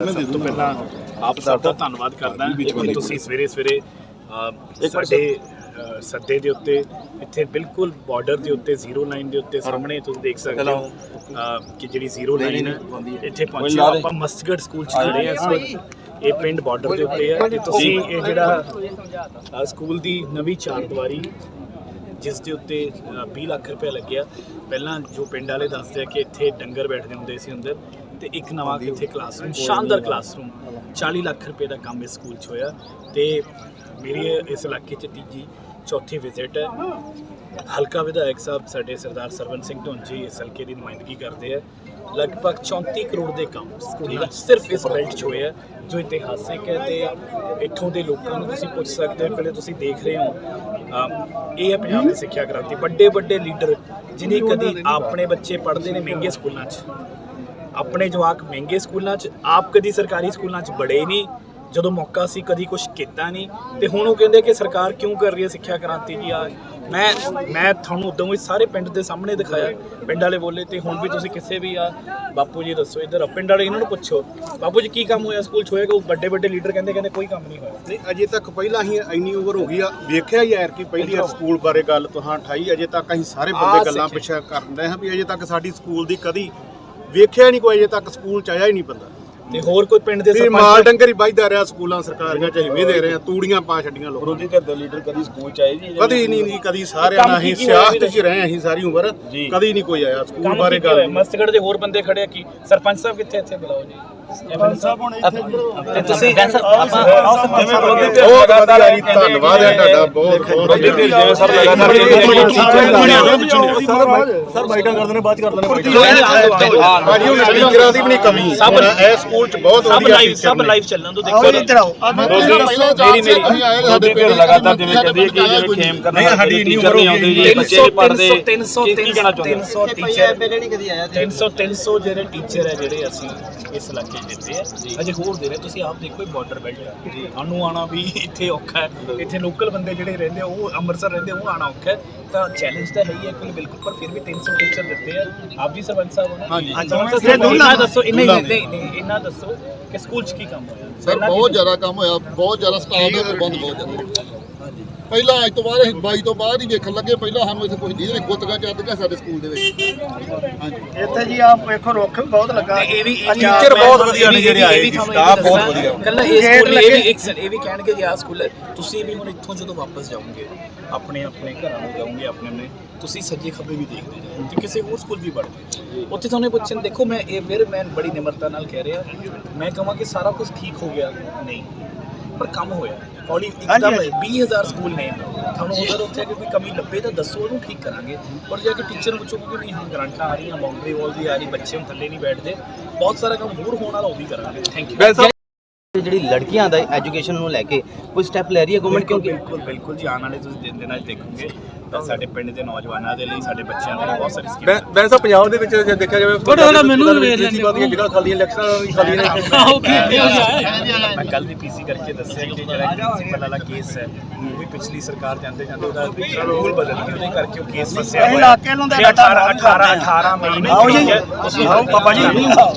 ਸਭ ਤੋਂ ਪਹਿਲਾਂ ਆਪ ਸਭ ਦਾ ਧੰਨਵਾਦ ਕਰਦਾ ਕਿ ਤੁਸੀਂ ਸਵੇਰੇ ਸਵੇਰੇ ਸਾਡੇ ਸੱਦੇ ਦੇ ਉੱਤੇ ਇੱਥੇ ਬਿਲਕੁਲ ਬਾਰਡਰ ਦੇ ਉੱਤੇ ਜ਼ੀਰੋ ਲਾਈਨ ਦੇ ਉੱਤੇ ਸਾਹਮਣੇ ਤੁਸੀਂ ਦੇਖ ਸਕਦੇ ਹੋ ਕਿ ਜਿਹੜੀ ਜ਼ੀਰੋ ਲਾਈਨ ਹੈ। ਇੱਥੇ ਪਹੁੰਚੇ। ਆਪਾਂ ਮਸਤਗੜ ਸਕੂਲ ਚ ਖੜੇ ਆ ਇਸ ਵਕਤ ਇਹ ਪਿੰਡ ਬਾਰਡਰ ਦੇ ਉੱਤੇ ਹੈ। ਤੇ ਤੁਸੀਂ ਇਹ ਜਿਹੜਾ ਸਕੂਲ ਦੀ ਨਵੀਂ ਚਾਰ ਦੀਵਾਰੀ ਜਿਸ ਦੇ ਉੱਤੇ ਅ, 20 ਲੱਖ ਰੁਪਏ ਲੱਗਿਆ। ਪਹਿਲਾਂ ਜੋ ਪਿੰਡ ਵਾਲੇ ਦੱਸਦੇ ਆ ਕਿ ਇੱਥੇ ਡੰਗਰ ਬੈਠਦੇ ਹੁੰਦੇ ਸੀ ਅੰਦਰ ਤੇ ਇੱਕ ਨਵਾਂ ਇੱਥੇ ਕਲਾਸਰੂਮ ਸ਼ਾਨਦਾਰ ਕਲਾਸਰੂਮ 40 ਲੱਖ ਰੁਪਏ ਦਾ ਕੰਮ ਇਸ ਸਕੂਲ 'ਚ ਹੋਇਆ ਤੇ ਮੇਰੀ ਇਸ ਇਲਾਕੇ 'ਚ ਤੀਜੀ ਚੌਥੀ ਵਿਜ਼ਿਟ ਹੈ। ਹਲਕਾ ਵਿਧਾਇਕ ਸਾਹਿਬ ਸਾਡੇ ਸਰਦਾਰ ਸਰਵਨ ਸਿੰਘ ਢੋਂਜੀ ਇਸ ਹਲਕੇ ਦੀ ਨੁਮਾਇੰਦਗੀ ਕਰਦੇ ਆ। ਲਗਭਗ 34 ਕਰੋੜ ਦੇ ਕੰਮ ਸਕੂਲਾਂ ਸਿਰਫ ਇਸ ਬੈਲਟ 'ਚ ਹੋਏ ਆ ਜੋ ਇਤਿਹਾਸਿਕ ਹੈ ਤੇ ਇੱਥੋਂ ਦੇ ਲੋਕਾਂ ਨੂੰ ਤੁਸੀਂ ਪੁੱਛ ਸਕਦੇ ਹੋ ਪਹਿਲੇ ਤੁਸੀਂ ਦੇਖ ਰਹੇ ਹੋ। ਇਹ ਹੈ ਪੰਜਾਬ ਦੀ ਸਿੱਖਿਆ ਕ੍ਰਾਂਤੀ। ਵੱਡੇ ਵੱਡੇ ਲੀਡਰ ਜਿਨੇ ਕਦੀ ਆਪਣੇ ਬੱਚੇ ਪੜ੍ਹਦੇ ਨੇ ਮਹਿੰਗੇ ਸਕੂਲਾਂ 'ਚ। ਆਪਣੇ ਜਵਾਕ ਮਹਿੰਗੇ ਸਕੂਲਾਂ 'ਚ, ਆਪ ਕਦੀ ਸਰਕਾਰੀ ਸਕੂਲਾਂ 'ਚ ਬੜੇ ਨਹੀਂ। ਜਦੋਂ ਮੌਕਾ ਸੀ, ਕਦੀ ਕੁਝ ਕੀਤਾ ਨਹੀਂ। ਤੇ ਹੁਣ ਉਹ ਕਹਿੰਦੇ ਕਿ ਸਰਕਾਰ ਕਿਉਂ ਕਰ ਰਹੀ ਹੈ ਸਿੱਖਿਆ ਕ੍ਰਾਂਤੀ ਜੀ? ਆ ਮੈਂ ਮੈਂ ਤੁਹਾਨੂੰ ਉਦੋਂ ਹੀ ਸਾਰੇ ਪਿੰਡ ਦੇ ਸਾਹਮਣੇ ਦਿਖਾਇਆ ਪਿੰਡ ਵਾਲੇ ਬੋਲੇ ਤੇ ਹੁਣ ਵੀ ਤੁਸੀਂ ਕਿਸੇ ਵੀ ਆ ਬਾਪੂ ਜੀ ਦੱਸੋ ਇੱਧਰ ਪਿੰਡ ਵਾਲੇ ਇਹਨਾਂ ਨੂੰ ਪੁੱਛੋ। ਬਾਪੂ ਜੀ ਕੀ ਕੰਮ ਹੋਇਆ? ਸਕੂਲ 'ਚ ਹੋਏਗਾ ਉਹ ਵੱਡੇ ਵੱਡੇ ਲੀਡਰ ਕਹਿੰਦੇ ਕਹਿੰਦੇ ਕੋਈ ਕੰਮ ਨਹੀਂ ਹੋਇਆ? ਨਹੀਂ ਅਜੇ ਤੱਕ ਪਹਿਲਾਂ ਹੀ ਇੰਨੀ ਓਵਰ ਹੋ ਗਈ ਆ। ਵੇਖਿਆ ਹੀ ਯਾਰ ਕਿ ਪਹਿਲੀ ਵਾਰ ਸਕੂਲ ਬਾਰੇ ਗੱਲ ਤੁਹਾਂ ਠਾਈ ਅਜੇ ਤੱਕ ਅਸੀਂ ਸਾਰੇ ਆ ਬੰਦੇ ਗੱਲਾਂ। ਪਿੱਛੇ ਰਹੇ ਹਾਂ ਵੀ ਅਜੇ ਤੱਕ ਸਾਡੀ ਸਕੂਲ ਦੀ ਕਦੀ ਵੇਖਿਆ ਨਹੀਂ ਕੋਈ ਅਜੇ ਤੱਕ ਸਕੂਲ ਚ ਆਇਆ ਹੀ ਨਹੀਂ ਬੰਦਾ। ਤੇ ਹੋਰ ਕੋਈ ਪਿੰਡ ਦੇ ਵੀ ਮਾਲ ਸਰਪੰਚ ਡੰਗਰ ਹੀ ਵੱਜਦਾ ਰਿਹਾ ਸਕੂਲਾਂ ਸਰਕਾਰੀਆਂ ਚ ਹਿਵੇਂ ਦੇ ਰਹੇ ਆ ਤੂੜੀਆਂ ਪਾ ਛੱਡੀਆਂ ਲੋਕਾਂ ਵਿਰੋਧੀ ਧਿਰ ਦੇ ਲੀਡਰ ਕਦੀ ਸਕੂਲ ਚ ਆਏ ਜੀ ਕਦੀ ਨਹੀਂ ਨਹੀਂ ਕਦੀ ਸਾਰਿਆਂ ਨਾਲ ਹੋਇਆ ਸਿਆਸਤ? 'ਚ ਰਹੇ ਹਾਂ ਅਸੀਂ ਸਾਰੀ ਉਮਰ। ਜੀ। ਕਦੀ ਨਹੀਂ ਕੋਈ ਆਇਆ ਸਕੂਲ ਬਾਰੇ ਗੱਲ। ਮਸਤਗੜ ਦੇ ਹੋਰ ਬੰਦੇ ਖੜੇ ਆ ਕੀ? ਸਰਪੰਚ ਸਾਹਿਬ ਕਿੱਥੇ ਇੱਥੇ ਬੁਲਾਓ ਜੀ? ਤੇ ਤੁਸੀਂ ਬਹੁਤ ਵਧੀਆ ਜੀ ਧੰਨਵਾਦ ਹੈ ਤੁਹਾਡਾ ਬਹੁਤ ਬਹੁਤ ਸਰ ਲਗਾਤਾਰ ਸਰ ਬਾਈਟਾਂ ਕਰਦੇ ਨੇ ਬਾਅਦ ਚ ਕਰਦੇ ਨੇ ਭਾਜੀ ਹੁਣ ਟੀਚਰਾਂ ਦੀ ਵੀ ਨਹੀਂ ਕਮੀ ਸਭ- ਇਹ ਸਕੂਲ ਚ ਬਹੁਤ ਸਭ ਵਧੀਆ ਲਾਈਵ ਸਭ। ਲਾਈਵ ਚੱਲਣ ਤੋਂ ਦੇਖੋ ਮੇਰੀ ਮੇਰੀ ਵਿਰੋਧੀ ਧਿਰ ਲਗਾਤਾਰ ਜਿਵੇਂ ਕਹਿੰਦੀ ਹੈ ਕਿ ਜਿਵੇਂ ਖੇਮ ਕਰਨਾ ਨਹੀਂ, ਸਾਡੀ ਇੰਨੀ ਟੀਚਰ ਨਹੀਂ ਆਉਂਦੇ ਜੀ ਬੱਚੇ ਨਹੀਂ ਪੜ੍ਹਦੇ 300 ਕੀ ਕਹਿਣਾ ਚਾਹੁੰਦੇ 300 ਟੀਚਰ 300 300 ਜਿਹੜੇ ਟੀਚਰ ਹੈ ਜਿਹੜੇ ਅਸੀਂ ਇਸ ਇਲਾਕੇ 'ਚ ਦਿੱਤੇ ਆ। ਅਜੇ ਹੋਰ ਦੇ ਰਹੇ ਤੁਸੀਂ ਆਪ ਦੇਖੋ ਇਹ ਬਾਰਡਰ ਬੈਲਟ ਹੈ ਸਾਨੂੰ ਆਣਾ ਵੀ ਇੱਥੇ ਔਖਾ ਹੈ। ਇੱਥੇ ਲੋਕਲ ਬੰਦੇ ਜਿਹੜੇ ਰਹਿੰਦੇ ਆ, ਉਹ ਅੰਮ੍ਰਿਤਸਰ ਰਹਿੰਦੇ ਉਹ ਆਣਾ ਔਖਾ ਹੈ। ਤਾਂ ਚੈਲੰਜ ਤਾਂ ਹੈ ਹੀ ਹੈ ਕਿ ਬਿਲਕੁਲ ਪਰ ਫਿਰ ਵੀ 300 ਟੀਚਰ ਦਿੱਤੇ ਆ। ਆਪ ਜੀ ਸਰਪੰਚ ਸਾਹਿਬ ਹੋ ਨਾ ਹਾਂਜੀ। ਦੱਸੋ ਨਹੀਂ ਨਹੀਂ ਨਹੀਂ ਇਹਨਾਂ ਦੱਸੋ ਕਿ ਸਕੂਲ 'ਚ ਕੀ ਕੰਮ ਹੋਇਆ? ਸਰ ਬਹੁਤ ਜ਼ਿਆਦਾ ਕੰਮ ਹੋਇਆ ਬਹੁਤ ਜ਼ਿਆਦਾ ਸਟਾਫ ਦੇ ਪ੍ਰਬੰਧ ਬਹੁਤ ਜ਼ਿਆਦਾ। ਪਹਿਲਾਂ ਅੱਜ ਤੋਂ ਬਾਅਦ ਅਸੀਂ 22 ਤੋਂ ਬਾਅਦ ਹੀ ਵੇਖਣ ਲੱਗੇ ਪਹਿਲਾਂ ਸਾਨੂੰ ਇੱਥੇ ਕੋਈ ਨਹੀਂ ਗੁੱਤਗਾ ਚੱਲਦੀਆਂ ਸਾਡੇ ਸਕੂਲ ਦੇ ਵਿੱਚ। ਹਾਂਜੀ। ਇੱਥੇ ਜੀ ਆਪ ਵੇਖੋ ਰੁੱਖ ਵੀ ਬਹੁਤ ਲੱਗਾ। ਇਹ ਵੀ ਟੀਚਰ ਬਹੁਤ ਵਧੀਆ ਨੇ ਜਿਹੜੇ ਆਏ ਜੀ, staff ਬਹੁਤ ਵਧੀਆ। ਕੱਲਾ ਇਹ ਸਕੂਲ ਇਹ ਵੀ ਇੱਕ ਸਰ ਇਹ ਵੀ ਕਹਿਣਗੇ ਕਿ ਆਹ ਸਕੂਲ ਹੈ। ਤੁਸੀਂ ਵੀ ਹੁਣ ਇੱਥੋਂ ਜਦੋਂ ਵਾਪਸ ਜਾਓਗੇ ਆਪਣੇ ਆਪਣੇ ਘਰਾਂ ਨੂੰ ਜਾਓਗੇ ਆਪਣੇ ਆਪਣੇ ਤੁਸੀਂ ਸੱਜੇ ਖੱਬੇ ਵੀ ਦੇਖਦੇ ਜਾਓ। ਤੇ ਕਿਸੇ ਹੋਰ ਸਕੂਲ ਵੀ ਪੜ੍ਹਦੇ ਉੱਥੇ ਤੁਹਾਨੂੰ ਪੁੱਛਣ ਦੇਖੋ ਮੈਂ ਇਹ ਫਿਰ ਮੈਂ ਬੜੀ ਨਿਮਰਤਾ ਨਾਲ ਕਹਿ ਰਿਹਾ। ਮੈਂ ਕਹਾਂ ਕਿ ਸਾਰਾ ਕੁਝ ਠੀਕ ਹੋ ਗਿਆ? ਨਹੀਂ। ਪਰ ਕੰਮ ਹੋਇਆ। ਹੌਲੀ ਇੱਕਦਮ 20000 ਸਕੂਲ ਨੇ। ਤੁਹਾਨੂੰ ਉਧਰ ਉੱਥੇ ਕਿ ਕੋਈ ਕਮੀ ਲੱਭੇ ਤਾਂ ਦੱਸੋ ਉਹਨੂੰ ਠੀਕ ਕਰਾਂਗੇ। ਪਰ ਜੇ ਕਿ ਟੀਚਰ ਨੂੰ ਪੁੱਛੋ ਕਿ ਨਹੀਂ ਹਾਂ ਗਰੰਟਾਂ ਆ ਰਹੀਆਂ ਬਾਉਂਡਰੀ ਵਾਲ ਵੀ ਆ ਰਹੀ ਬੱਚੇ ਹੁਣ ਥੱਲੇ ਨਹੀਂ ਬੈਠਦੇ। ਬਹੁਤ ਸਾਰਾ ਕੰਮ ਹੋਰ ਹੋਣ ਵਾਲਾ ਉਹ ਵੀ ਕਰਾਂਗੇ। ਥੈਂਕ ਯੂ ਜਿਹੜੀ ਲੜਕੀਆਂ ਦਾ ਐਜੂਕੇਸ਼ਨ ਨੂੰ ਲੈ ਕੇ ਕੋਈ ਸਟੈਪ ਲੈ ਰਹੀ ਹੈ ਗਵਰਨਮੈਂਟ ਕਿਉਂਕਿ ਬਿਲਕੁਲ ਬਿਲਕੁਲ ਜੀ ਆਉਣ ਵਾਲੇ ਤੁਸੀਂ ਦਿਨ ਦਿਨਾਂ 'ਚ ਦੇਖੋਗੇ ਤਾਂ ਸਾਡੇ ਪਿੰਡ ਦੇ ਨੌਜਵਾਨਾਂ ਦੇ ਲਈ ਸਾਡੇ ਬੱਚਿਆਂ ਦੇ ਲਈ ਬਹੁਤ ਸਾਰੀ ਸਕੀਮਾਂ ਬੈਂਸ ਸਾਹਿਬ ਪੰਜਾਬ ਦੇ ਵਿੱਚ ਜੇ ਦੇਖਿਆ ਜਾਵੇ ਥੋੜਾ ਥੋੜਾ ਮੈਨੂੰ ਵੇਖ ਲੈਂਦੇ ਬਾਦੀਆਂ ਜਗ੍ਹਾ ਖਾਲੀਆਂ ਇਲੈਕਸ਼ਨਾਂ ਵੀ ਖਾਲੀਆਂ ਨੇ। ਮੈਂ ਕੱਲ ਵੀ ਪੀਸੀ ਕਰਕੇ ਦੱਸਿਆ ਕਿ ਜਿਹੜਾ ਪ੍ਰਿੰਸੀਪਲ ਵਾਲਾ ਕੇਸ ਹੈ ਉਹ ਵੀ ਪਿਛਲੀ ਸਰਕਾਰ ਜਾਂਦੇ ਜਾਂਦੇ ਉਹਦਾ ਰੂਲ ਬਦਲ ਗਿਆ ਉਹਦੇ ਕਰਕੇ ਉਹ ਕੇਸ ਫਸਿਆ ਹੋਇਆ। ਇਲਾਕੇ ਨੂੰ ਤਾਂ 18 18 18 ਮਈ ਨੂੰ ਆਓ ਜੀ। ਨੂੰ ਹੱਲ ਕੀਤਾ